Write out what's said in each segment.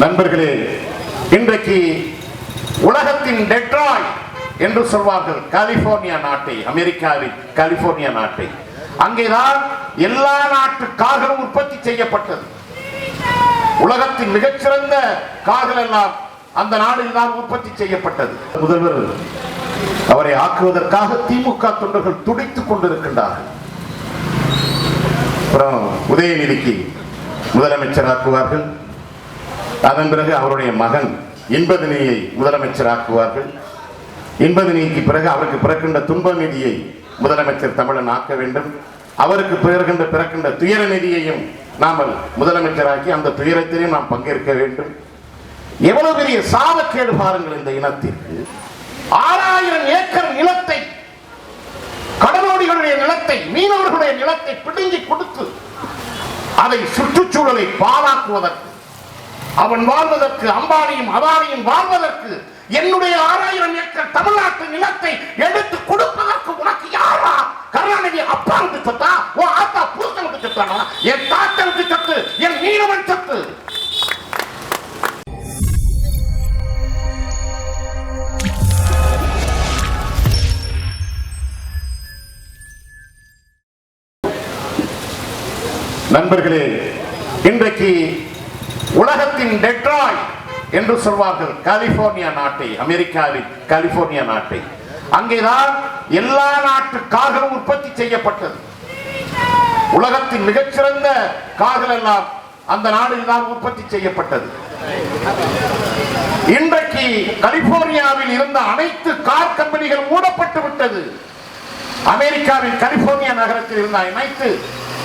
நண்பர்களே இன்றைக்கு உலகத்தின் டெட்ராய் என்று சொல்வார்கள் கலிபோர்னியா நாட்டை அமெரிக்காவின் கலிபோர்னியா நாட்டை. அங்கேதான் எல்லா நாட்டு கார்களும் உற்பத்தி செய்யப்பட்டது. உலகத்தின் மிகச்சிறந்த கார்கள் எல்லாம் அந்த நாடில் தான் உற்பத்தி செய்யப்பட்டது. முதல்வர் அவரை ஆக்குவதற்காக திமுக தொண்டர்கள் துடித்துக் கொண்டிருக்கின்றார்கள். உதயநிதிக்கு முதலமைச்சர் ஆக்குவார்கள். அதன் பிறகு அவருடைய மகன் இன்பதினியை முதலமைச்சராக்குவார்கள். இன்பதினிக்கு பிறகு அவருக்கு பிறக்கின்ற துன்ப நிதியை முதலமைச்சர் தமிழன் ஆக்க வேண்டும். அவருக்கு பிறகின்ற பிறக்கின்ற துயர நிதியையும் நாம் முதலமைச்சராக்கி அந்த துயரத்திலையும் நாம் பங்கேற்க வேண்டும். எவ்வளவு பெரிய சாபக்கேடு பாருங்கள் இந்த இனத்திற்கு. ஆறாயிரம் ஏக்கர் நிலத்தை கடலோடிகளுடைய நிலத்தை மீனவர்களுடைய நிலத்தை பிடுங்கி கொடுத்து அதை சுற்றுச்சூழலை பாழாக்குவதற்கு அவன் வாழ்வதற்கு அம்பானியும் அதானியும் வாழ்வதற்கு என்னுடைய ஆறாயிரம் ஏக்கர் தமிழ்நாட்டு நிலத்தை எடுத்து கொடுப்பதற்கு உனக்கு யாரா? கருணாநிதி அப்பாவுக்கு சொத்தா? உன் ஆத்தா புருஷனுக்கு சொத்தானா? என் தாத்தனுக்கு சொத்து என் மீனவன் சொத்து. நண்பர்களே இன்றைக்கு உலகத்தின் டெட்ராய் என்று சொல்வார்கள். கலிபோர்னியா நாட்டை அமெரிக்காவின் கலிபோர்னியா நாட்டை. அங்கேதான் எல்லா நாட்டு கார்களும் உற்பத்தி செய்யப்பட்டது. உலகத்தின் மிகச்சிறந்த கார்கள் எல்லாம் அந்த நாடில் தான் உற்பத்தி செய்யப்பட்டது. இன்றைக்கு கலிபோர்னியாவில் இருந்த அனைத்து கார் கம்பெனிகள் மூடப்பட்டு விட்டது. அமெரிக்காவின் கலிபோர்னியா நகரத்தில் இருந்த அனைத்து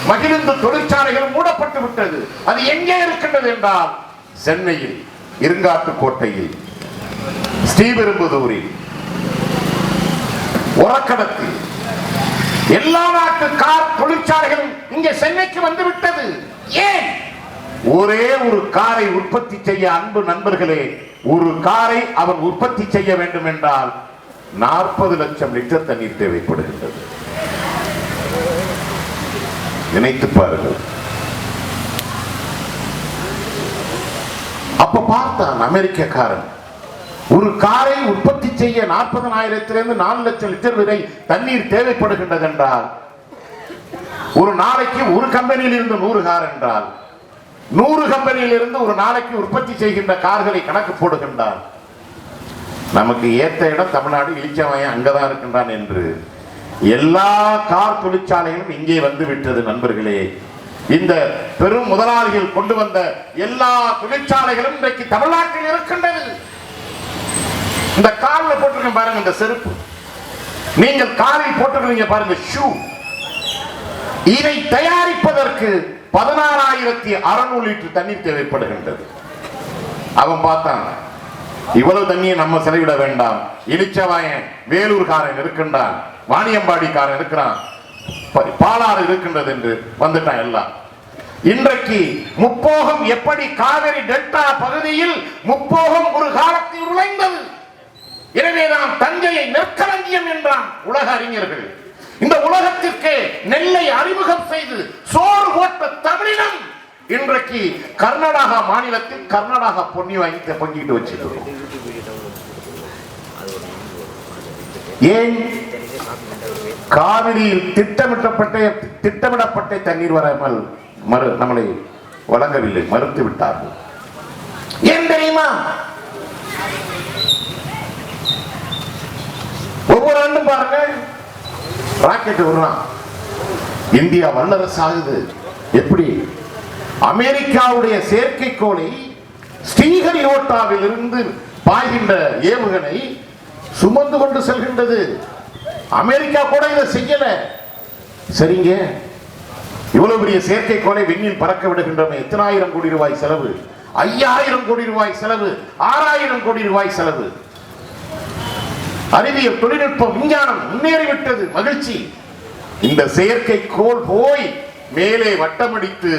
மகிழ்ந்து தொழிற்சாலைகள் மூடப்பட்டு விட்டது. அது எங்கே இருக்கின்றது என்றால் சென்னையில் இருங்காட்டுக்கோட்டையில் ஸ்ரீபெரும்புதூரில் உரக்கடத்தில் எல்லா நாட்டு கார் தொழிற்சாலைகளும் இங்கே சென்னைக்கு வந்து விட்டது. ஏன்? ஒரே ஒரு காரை உற்பத்தி செய்ய அன்பு நண்பர்களே ஒரு காரை அவர் உற்பத்தி செய்ய வேண்டும் என்றால் நாற்பது லட்சம் லிட்டர் தண்ணீர் தேவைப்படுகின்றது. நினைத்து பாருங்கள். அப்ப பார்த்தான் அமெரிக்கக்காரன். ஒரு காரை உற்பத்தி செய்ய நாற்பதனாயிரத்திலிருந்து நாலு லட்சம் லிட்டர் வரை தண்ணீர் தேவைப்படுகின்றது என்றால் ஒரு நாளைக்கு ஒரு கம்பெனியில் இருந்து நூறு கார் என்றால் நூறு கம்பெனியில் இருந்து ஒரு நாளைக்கு உற்பத்தி செய்கின்ற கார்களை கணக்கு போடுகின்றார் நமக்கு ஏத்த இடம் தமிழ்நாடு இளிச்சவன் அங்கதான் இருக்கின்றான் என்று எல்லா கார் தொழிற்சாலைகளும் இங்கே வந்து விட்டது நண்பர்களே. இந்த பெரும் முதலாளிகள் கொண்டு வந்த எல்லா தொழிற்சாலைகளும் இன்றைக்கு தமிழ்நாட்டில் இருக்கின்றது. இந்த காலில் போட்டிருக்கேன் பாருங்க இந்த செருப்பு. நீங்கள் காலில் போட்டிருக்கீங்க பாருங்க ஷூ. இதை தயாரிப்பதற்கு பதினாறாயிரத்தி அறுநூறு லிட்டர் தண்ணீர் தேவைப்படுகின்றது. அவன் பார்த்தான். இவ்வளவு தண்ணியை நம்ம செலவிட வேண்டாம். இனிச்சவாயன் வேலூர்காரன் இருக்கின்றான். வாணியம்பாடிக்காரன் இருக்கிறான். பாலாறு இருக்கின்றது என்று வந்துட்டான் எல்லாம். இன்றைக்கு முப்போகம் எப்படி காவிரி டெல்டா பகுதியில் முப்போகம் ஒரு காலத்தில் உழைந்தது? எனவேதான் தஞ்சையை நெற்களஞ்சியம் என்றான் உலக அறிஞர்கள். இந்த உலகத்திற்கு நெல்லை அறிமுகம் செய்து சோறு போட்ட தமிழினம் இன்றைக்கு கர்நாடகா மாநிலத்தில் கர்நாடகா பொன்னி வாங்கி பங்கிட்டு வச்சிருக்கோம் ஏன்? காவிரியில் திட்டமிட்டப்பட்ட திட்டமிடப்பட்ட தண்ணீர் வராமல் மறு நம்மளை வழங்கவில்லை மறுத்து விட்டார்கள். ஏன் தெரியுமா? ஒவ்வொரு ஆண்டும் பாருங்க ராக்கெட் விடுறான் இந்தியா வல்லரசு ஆகுது. எப்படி? அமெரிக்காவுடைய செயற்கைக்கோளை ஸ்ரீஹரிகோட்டாவில் இருந்து பாய்கின்ற ஏவுகணை சுமந்து கொண்டு செல்கின்றது. அமெரிக்கா கூட இதை செய்யல. சரிங்க. இவ்வளவு பெரிய செயற்கைக்கோளை விண்ணில் பறக்க விடுகின்றோமே. எத்தனாயிரம் கோடி ரூபாய் செலவு? ஐயாயிரம் கோடி ரூபாய் செலவு. ஆறாயிரம் கோடி ரூபாய் செலவு. அறிவியல் தொழில்நுட்பம் விஞ்ஞானம் முன்னேறிவிட்டது. மகிழ்ச்சி. இந்த செயற்கைக்கோள் போய் மேலே வட்டமடித்து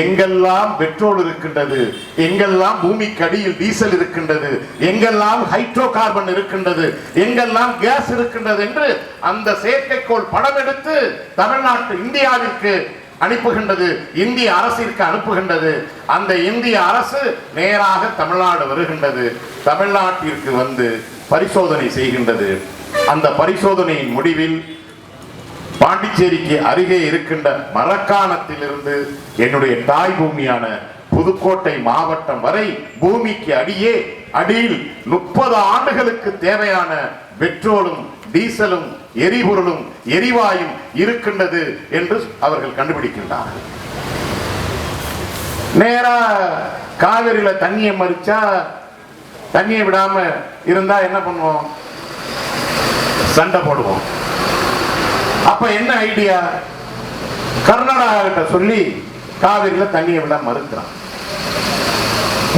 எங்கெல்லாம் பெட்ரோல் இருக்கின்றது எங்கெல்லாம் பூமிக்கு அடியில் டீசல் இருக்கின்றது எங்கெல்லாம் ஹைட்ரோ கார்பன் இருக்கின்றது எங்கெல்லாம் கேஸ் இருக்கின்றது என்று அந்த செயற்கைக்கோள் படம் எடுத்து தமிழ்நாட்டு இந்தியாவிற்கு அனுப்புகின்றது இந்திய அரசிற்கு அனுப்புகின்றது. அந்த இந்திய அரசு நேராக தமிழ்நாடு வருகின்றது. தமிழ்நாட்டிற்கு வந்து பரிசோதனை செய்கின்றது. அந்த பரிசோதனையின் முடிவில் பாண்டிச்சேரிக்கு அருகே இருக்கின்ற மரக்காலத்திலிருந்து என்னுடைய தாய் பூமியான புதுக்கோட்டை மாவட்டம் வரை பூமிக்கு அடியே அடியில் முப்பது ஆண்டுகளுக்கு தேவையான பெட்ரோலும் டீசலும் எரிபொருளும் எரிவாயும் இருக்கின்றது என்று அவர்கள் கண்டுபிடிக்கின்றார்கள். நேரா காவிரியில தண்ணியை மறிச்சா தண்ணியை விடாம இருந்தா என்ன பண்ணுவோம்? சண்டை போடுவோம். அப்ப என்ன ஐடியா கர்நாடகா கிட்ட சொல்லி காவிரியில தண்ணியை விட மறுக்கிறான்.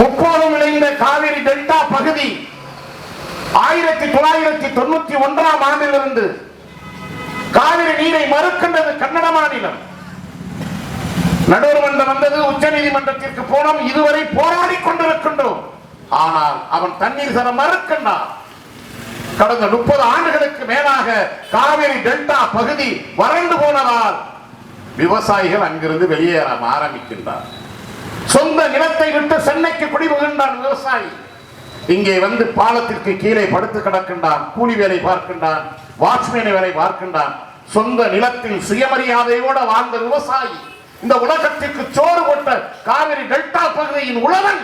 முப்போதும் விளைந்த காவிரி டெல்டா பகுதி ஆயிரத்தி தொள்ளாயிரத்தி தொண்ணூத்தி ஒன்றாம் ஆண்டிலிருந்து காவிரி நீரை மறுக்கின்றது கன்னட மாநிலம். நடுவர்மன்றம் வந்தது உச்ச நீதிமன்றத்திற்கு போனோம். இதுவரை போராடி கொண்டிருக்கின்றோம். ஆனால் அவன் தண்ணீர் தர மறுக்கின்றான். கடந்த முப்பது ஆண்டுகளுக்கு மேலாக காவிரி டெல்டா பகுதி வறண்டு போனதால் விவசாயிகள் அங்கிருந்து வெளியேற ஆரம்பிக்கின்றார். சொந்த நிலத்தை விட்டு சென்னைக்கு குடிபுகின்றான் விவசாயி. இங்கே வந்து பாலத்திற்கு கீழே படுத்து கிடக்கின்றான் கூலி வேலை பார்க்கின்றான் வாட்ச்மேன் வேலை பார்க்கின்றான். சொந்த நிலத்தில் சுயமரியாதையோடு வாழ்ந்த விவசாயி இந்த உலகத்திற்கு சோறு போட்ட காவிரி டெல்டா பகுதியின் உழவன்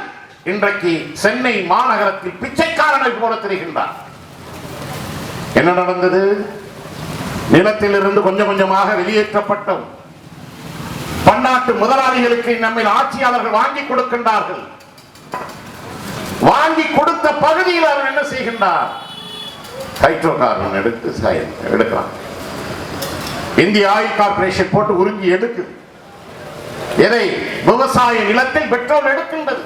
இன்றைக்கு சென்னை மாநகரத்தில் பிச்சைக்காரனை போல தெரிகின்றான் என்ன நடந்தது? நிலத்திலிருந்து கொஞ்சம் கொஞ்சமாக வெளியேற்றப்பட்டோம். பன்னாட்டு முதலாளிகளுக்கு நம்மை ஆட்சியாளர்கள் வாங்கி கொடுக்கின்றார்கள். வாங்கி கொடுத்த பகுதியில் அவன் என்ன செய்கின்றார்? ஹைட்ரோ கார்பன் எடுத்து எடுக்கிறான் இந்திய ஆயில் கார்பரேஷன் போட்டு உறிஞ்சி எடுக்குது எதை விவசாய நிலத்தில் பெட்ரோல் எடுக்கின்றது.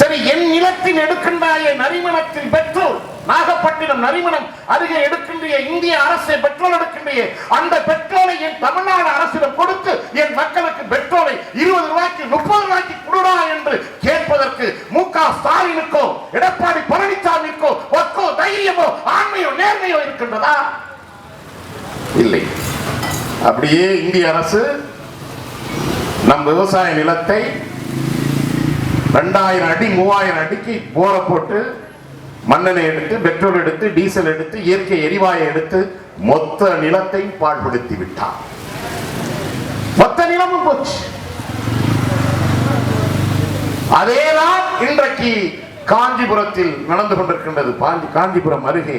சரி என் நிலத்தில் எடுக்கின்றாய நரிமணத்தில் பெட்ரோல் நாகப்பட்டினம் நரிமணம் அருகே எடுக்கின்ற இந்திய அரசு பெட்ரோல் எடுக்கின்ற அந்த பெட்ரோலை என் தமிழ்நாடு அரசிடம் கொடுத்து என் மக்களுக்கு பெட்ரோலை இருபது ரூபாய்க்கு முப்பது ரூபாய்க்கு கொடுடா என்று கேட்பதற்கு மு க ஸ்டாலினுக்கோ எடப்பாடி பழனிசாமிக்கோ ஒக்கோ தைரியமோ ஆண்மையோ நேர்மையோ இருக்கின்றதா? இல்லை. அப்படியே இந்திய அரசு நம் விவசாய நிலத்தை ரெண்டாயிரம் அடி மூவாயிரம் அடிக்கு போரை போட்டு மண்ணெண்ணை எடுத்து பெட்ரோல் எடுத்து டீசல் எடுத்து இயற்கை எரிவாயை எடுத்து மொத்த நிலத்தை பாழ்படுத்தி விட்டார் மொத்த நிலமும் போச்சு. அதேதான் இன்றைக்கு காஞ்சிபுரத்தில் நடந்து கொண்டிருக்கின்றது. பாஞ்சி காஞ்சிபுரம் அருகே.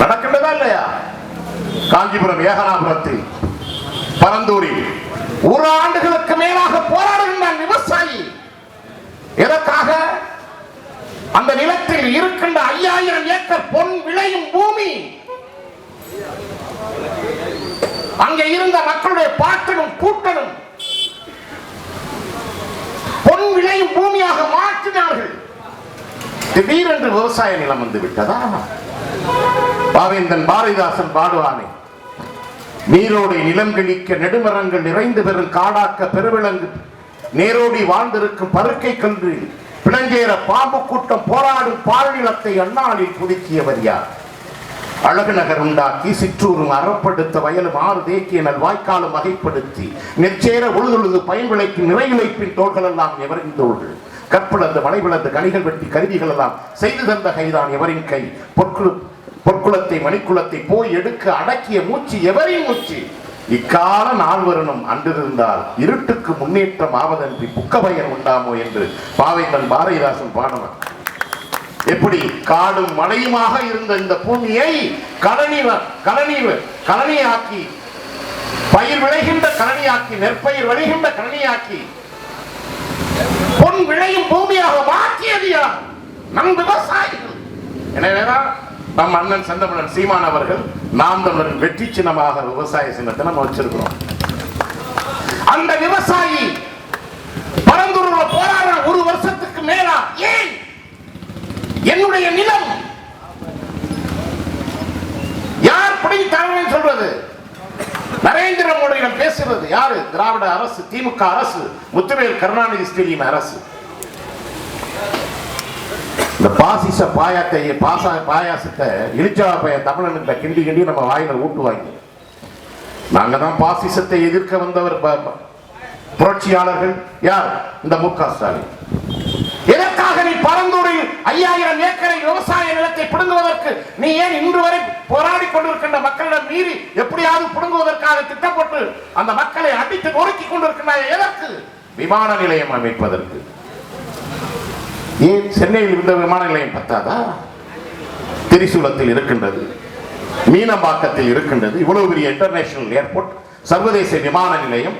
நடக்கின்றதா இல்லையா? காஞ்சிபுரம் ஏகனாபுரத்தில் பரந்தூரில். ஒரு ஆண்டுகளுக்கு மேலாக போராடுகின்றான் விவசாயி. எதற்காக அந்த நிலத்தில் இருக்கின்ற ஐயாயிரம் ஏக்கர் பொன் விளையும் பூமி அங்கே இருந்த மக்களுடைய பாட்டனும் கூட்டனும் பொன் விளையும் பூமியாக மாற்றினார்கள். திடீரென்று விவசாய நிலம் வந்து விட்டதா? பாவேந்தன் பாரதிதாசன் பாடுவானே நீரோடை நிலம் கிழிக்க நெடுமரங்கள் நிறைந்து பெறும் காடாக்க பெருவிலங்கு நேரோடி வாழ்ந்திருக்கும் பருக்கை கன்று பிளஞ்சேர பாம்பு கூட்டம் போராடும் பாழ்நிலத்தை அண்ணாளில் புதுக்கியவர் யார்? அழகு நகர் உண்டாக்கி சிற்றூரும் அறப்படுத்த வயலும் ஆறு தேக்கிய நல் வாய்க்காலும் வகைப்படுத்தி நெச்சேர உழுதுழுது பயன் விளைக்கும் நிறை விளைப்பின் தோள்கள் எல்லாம் எவரின் தோள்கள் கற்பிழந்து மலை விளந்து கனிகள் வெட்டி கருவிகள் எல்லாம் செய்து தந்த கைதான் எவரின் கை? பொற்குழு பொற்குளத்தை மணிக்குலத்தை போய் எடுக்க அடக்கிய மூச்சு எவரின் மூச்சு? இக்கால நாள் வரணும் அன்றிருந்தால் இருட்டுக்கு முன்னேற்றம் ஆவதன்றி புக்கபயன் உண்டாமோ என்று பாவைந்தன் பாரதிதாசன் பாடுவான். எப்படி? காடும் மலையுமாக இருந்த இந்த பூமியை கலனி கலனி கலனியாக்கி பயிர் விளைகின்ற கழனியாக்கி நெற்பயிர் விளைகின்ற கழனியாக்கி பொன் விளையும் பூமியாக மாற்றியது யார்? நம் விவசாயிகள். எனவேதான் நம் அண்ணன் செந்தமிழன் சீமான் அவர்கள் நாம் தமிழர் வெற்றி சின்னமாக விவசாய சின்னத்தை நம்ம வச்சிருக்கிறோம். அந்த விவசாயி பரந்தூர்ல போராடுற ஒரு வருஷத்துக்கு மேலா? ஏன்? என்னுடைய நிலம். யார் பிடிங்கி சொல்றது? நரேந்திர மோடியிடம் பேசுறது யாரு? திராவிட அரசு திமுக அரசு முத்துவேல் கருணாநிதி ஸ்டேடியம் அரசு. இந்த பாசிச பாயாத்தை பாச பாயாசத்தை இழிச்சா பைய தமிழன் கிண்டி கிண்டி நம்ம வாயில ஊட்டுவாங்க. நாங்க தான் பாசிசத்தை எதிர்க்க வந்தவர் புரட்சியாளர்கள். யார்? இந்த மு க ஸ்டாலின். எதற்காக நீ பரந்தூரில் ஐயாயிரம் ஏக்கரை விவசாய நிலத்தை பிடுங்குவதற்கு நீ ஏன் இன்று வரை போராடி கொண்டிருக்கின்ற மக்களிடம் மீறி எப்படியாவது பிடுங்குவதற்காக திட்டப்பட்டு அந்த மக்களை அடித்து நொறுக்கி கொண்டிருக்கின்றாய் எதற்கு? விமான நிலையம் அமைப்பதற்கு. ஏன் சென்னையில் இருந்த விமான நிலையம் பத்தாதா? திரிசூலத்தில் இருக்கின்றது மீனம்பாக்கத்தில் இருக்கின்றது இவ்வளவு பெரிய இன்டர்நேஷனல் ஏர்போர்ட் சர்வதேச விமான நிலையம்.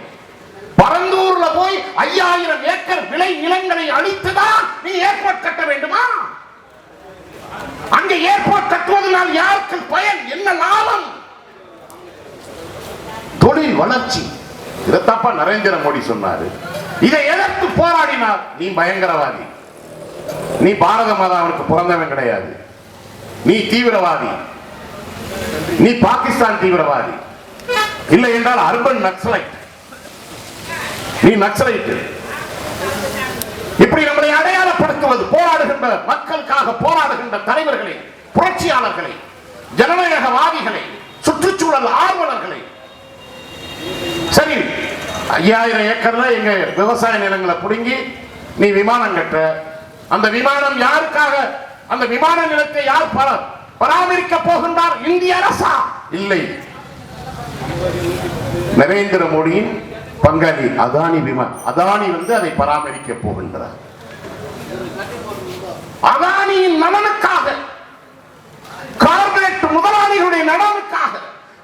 பரந்தூர்ல போய் ஐயாயிரம் ஏக்கர் விளை நிலங்களை அழித்துதான் நீ ஏர்போர்ட் கட்ட வேண்டுமா? அங்க ஏர்போர்ட் கட்டுவதனால் யாருக்கு பயன்? என்ன லாபம்? தொழில் வளர்ச்சி. இதத்தப்பா நரேந்திர மோடி சொன்னாரு. இதை எதற்கு போராடினார் நீ பயங்கரவாதி. நீ பாரத மாதாவிற்கு பிறந்தவன் கிடையாது. நீ தீவிரவாதி. நீ பாகிஸ்தான் தீவிரவாதி. இல்லை என்றால் அர்பன் நக்சலைட். நீ நக்சலைட் இப்படி நம்மளை அடையாளப்படுத்துவது போராடுகின்ற மக்களுக்காக போராடுகின்ற தலைவர்களை புரட்சியாளர்களை ஜனநாயகவாதிகளை சுற்றுச்சூழல் ஆர்வலர்களை. சரி ஐயாயிரம் ஏக்கர்ல எங்க விவசாய நிலங்களை புடுங்கி நீ விமானம் கட்ட அந்த விமானம் யாருக்காக? அந்த விமான நிலத்தை யார் பர பராமரிக்க போகின்றார்? இந்திய அரசா? இல்லை. நரேந்திர மோடியின் பங்காளி அதானி விமான அதானி வந்து அதை பராமரிக்க போகின்றார். அதானியின் நலனுக்காக கார்பரேட் முதலாளிகளுடைய நலனுக்காக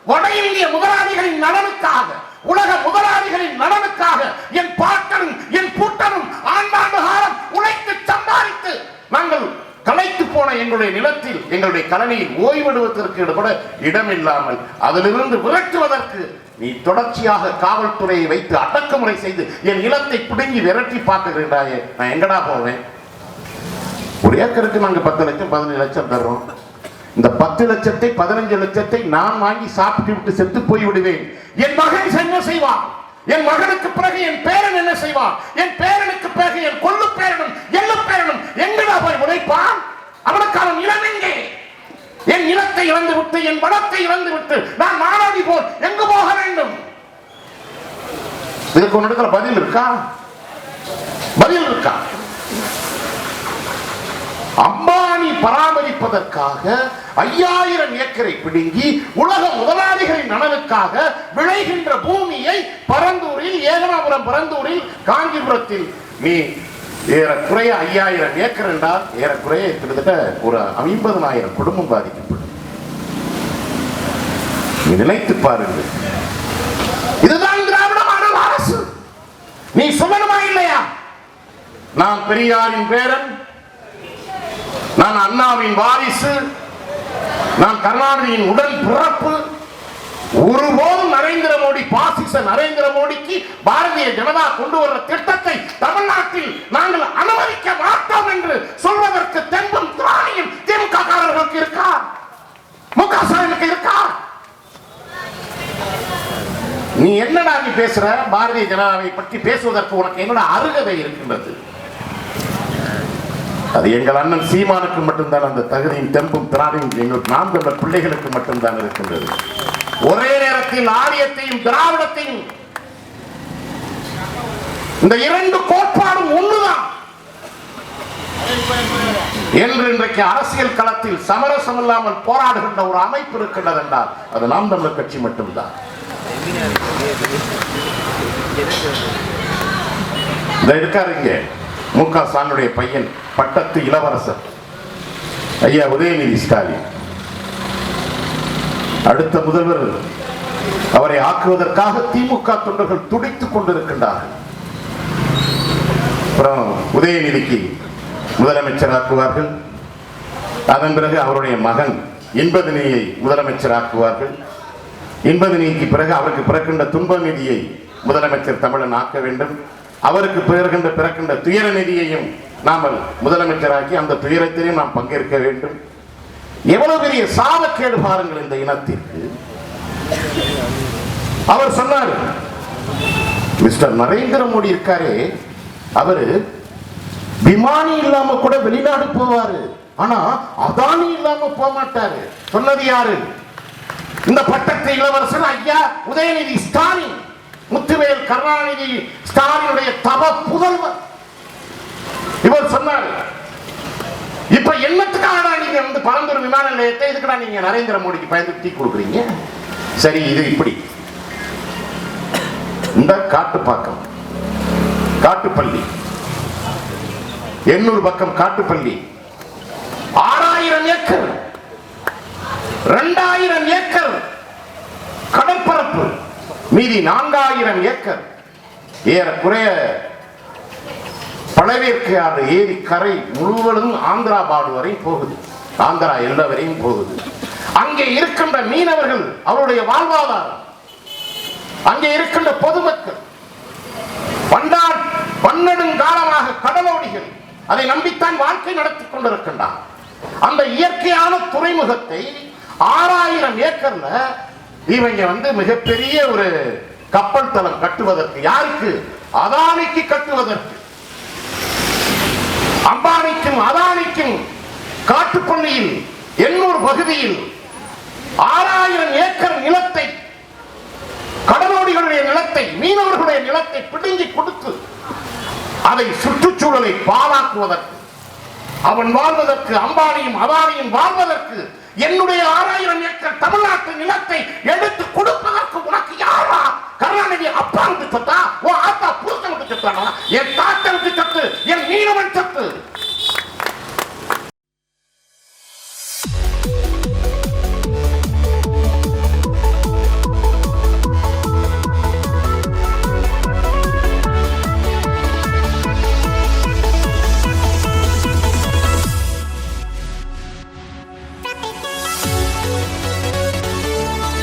வட இந்திய முதலாளிகளின் நலனுக்காக உலக முதலாளிகளின் நலனுக்காக என் பாட்டனும் என் பூட்டனும் ஆண்டாண்டு காலம் உழைத்து சம்பாதித்து நாங்கள் களைத்து போன எங்களுடைய நிலத்தில் எங்களுடைய கலனியில் ஓய்வெடுவதற்கு கூட இடமில்லாமல் அதிலிருந்து விரட்டுவதற்கு நீ தொடர்ச்சியாக காவல்துறையை வைத்து அடக்குமுறை செய்து என் நிலத்தை பிடுங்கி விரட்டி பார்க்குகின்றாயே நான் எங்கடா போவேன்? ஒரு ஏக்கருக்கு நாங்க பத்து லட்சம் பதினஞ்சு லட்சம் தர்றோம். இந்த பத்து லட்சத்தை பதினஞ்சு லட்சத்தை நான் வாங்கி சாப்பிட்டு விட்டு செத்து போய் விடுவேன் என் மகன் என்ன செய்வான்? என் மகனுக்கு பிறகு என் பேரன் என்ன செய்வான்? என் பேரனுக்கு பிறகு என் கொள்ளு பேரனும் எள்ளு பேரனும் எங்கடா போய் உழைப்பான் அவனுக்கான நிலம் எங்கே? என் நிலத்தை இழந்து விட்டு என் வளத்தை இழந்து விட்டு நான் நாடாடி போல் எங்கு போக வேண்டும்? இதுக்கு ஒரு இடத்துல பதில் இருக்கா? பதில் இருக்கா? அம்பானி பராமரிப்பதற்காக ஐயாயிரம் ஏக்கரை பிடுங்கி உலக முதலாளிகளின் நலனுக்காக விளைகின்ற பூமியை பரந்தூரில் ஏகனாபுரம் பரந்தூரில் காஞ்சிபுரத்தில் நீ ஏறக்குறைய ஐயாயிரம் ஏக்கர் என்றால் ஏறக்குறைய கிட்டத்தட்ட ஒரு ஐம்பதனாயிரம் குடும்பம் பாதிக்கப்படும். நினைத்து பாருங்கள். இதுதான் திராவிட மாடல் அரசு. நீ சுமணமா இல்லையா? நான் பெரியாரின் பேரன். நான் அண்ணாவின் வாரிசு. நான் கருணாநிதியின் உடல் பிறப்பு. ஒருபோதும் நரேந்திர மோடி பாசிச நரேந்திர மோடிக்கு பாரதிய ஜனதா கொண்டு வர்ற திட்டத்தை தமிழ்நாட்டில் நாங்கள் அனுமதிக்க மாட்டோம் என்று சொல்வதற்கு தென்பும் திராணியும் திமுக காரர்களுக்கு இருக்கா மு க ஸ்டாலினுக்கு இருக்கா நீ என்னடா நீ பேசுற? பாரதிய ஜனதாவை பற்றி பேசுவதற்கு உனக்கு என்னோட அருகதை இருக்கின்றது. அது எங்கள் அண்ணன் சீமானுக்கு மட்டும்தான் அந்த தகுதியும் தெம்பும் திராணியும் எங்கள் நாம் தமிழர் பிள்ளைகளுக்கு மட்டும்தான் இருக்கின்றது. ஒரே நேரத்தில் ஆரியத்தையும் திராவிடத்தையும் இந்த இரண்டு கோட்பாடும் ஒண்ணுதான். என்று இன்றைக்கு அரசியல் களத்தில் சமரசம் இல்லாமல் போராடுகின்ற ஒரு அமைப்பு இருக்கின்றது என்றால் அது நாம் தமிழர் கட்சி மட்டும்தான். இந்த இருக்காரு மு க ஸ்டாலினுடைய பையன் பட்டத்து இளவரசர். ஐயா உதயநிதி ஸ்டாலின். அடுத்த முதல்வர் அவரை ஆக்குவதற்காக திமுக தொண்டர்கள் துடித்துக் கொண்டிருக்கின்றார்கள். அப்புறம் உதயநிதிக்கு முதலமைச்சர் ஆக்குவார்கள். அதன் பிறகு அவருடைய மகன் இன்பதினியை முதலமைச்சர் ஆக்குவார்கள். இன்பதினிக்கு பிறகு அவருக்கு பிறக்கின்ற துன்ப நிதியை முதலமைச்சர் தமிழன் ஆக்க வேண்டும். அவருக்கு பிறகின்ற பிறக்கின்ற துயர நிதியையும் நாமல் முதலமைச்சராக்கி அந்த துயரத்திலையும் நாம் பங்கேற்க வேண்டும். எவ்வளவு பெரிய சாபக்கேடு பாருங்கள் இந்த இனத்திற்கு. அவர் சொன்னார் மிஸ்டர் நரேந்திர மோடி இருக்காரே அவரு விமானி இல்லாம கூட வெளிநாடு போவாரு. ஆனா அதானி இல்லாம போக மாட்டாரு சொன்னது யாரு? இந்த பட்டத்து இளவரசன் ஐயா உதயநிதி ஸ்டாலின். முத்துவேல் கருணாநிதி ஸ்டாலினுடைய தவ புதல்வர். இவர் சொன்னார் இப்ப என்னத்துக்காக நீங்க வந்து பரந்தூர் விமான நிலையத்தை இதுக்குடா நீங்க நரேந்திர மோடிக்கு பயந்து டீ கொடுக்குறீங்க? சரி இது இப்படி. இந்த காட்டுப்பாக்கம் காட்டுப்பள்ளி எண்ணூறு பக்கம் காட்டுப்பள்ளி ஆறாயிரம் ஏக்கர் ரெண்டாயிரம் ஏக்கர் கடற்பரப்பு மீதி நான்காயிரம் ஏக்கர் ஏறக்குறைய பழவேற்கையாறு ஏரி கரை முழுவதும் ஆந்திரா பாடு வரை போகுது. ஆந்திரா எல்லவரையும் போகுது. அங்கே இருக்கின்ற மீனவர்கள் அவருடைய வாழ்வாதாரம் அங்கே இருக்கின்ற பொதுமக்கள் பண்டாட் பன்னெடுங்காலமாக கடலோடிகள் அதை நம்பித்தான் வாழ்க்கை நடத்தி கொண்டிருக்கின்றார். அந்த இயற்கையான துறைமுகத்தை ஆறாயிரம் ஏக்கர்ல இவங்க வந்து மிகப்பெரிய ஒரு கப்பல் தளம் கட்டுவதற்கு யாருக்கு? அதானிக்கு கட்டுவதற்கு. அம்பானிக்கும் அதானிக்கும் காட்டுப்பள்ளியில் எண்ணூர் பகுதியில் ஆறாயிரம் ஏக்கர் நிலத்தை கடலோடிகளுடைய நிலத்தை மீனவர்களுடைய நிலத்தை பிடுங்கி கொடுத்து அதை சுற்றுச்சூழலை பாழாக்குவதற்கு அவன் வாழ்வதற்கு அம்பானியும் அதானியும் வாழ்வதற்கு என்னுடைய ஆறாயிரம் ஏக்கர் தமிழ்நாட்டு நிலத்தை எடுத்து கொடுப்பதற்கு உனக்கு யாரா? கருணாநிதி அப்பா வந்து சொத்தா உன் ஆத்தா புருஷனுக்கு சொத்தானா என்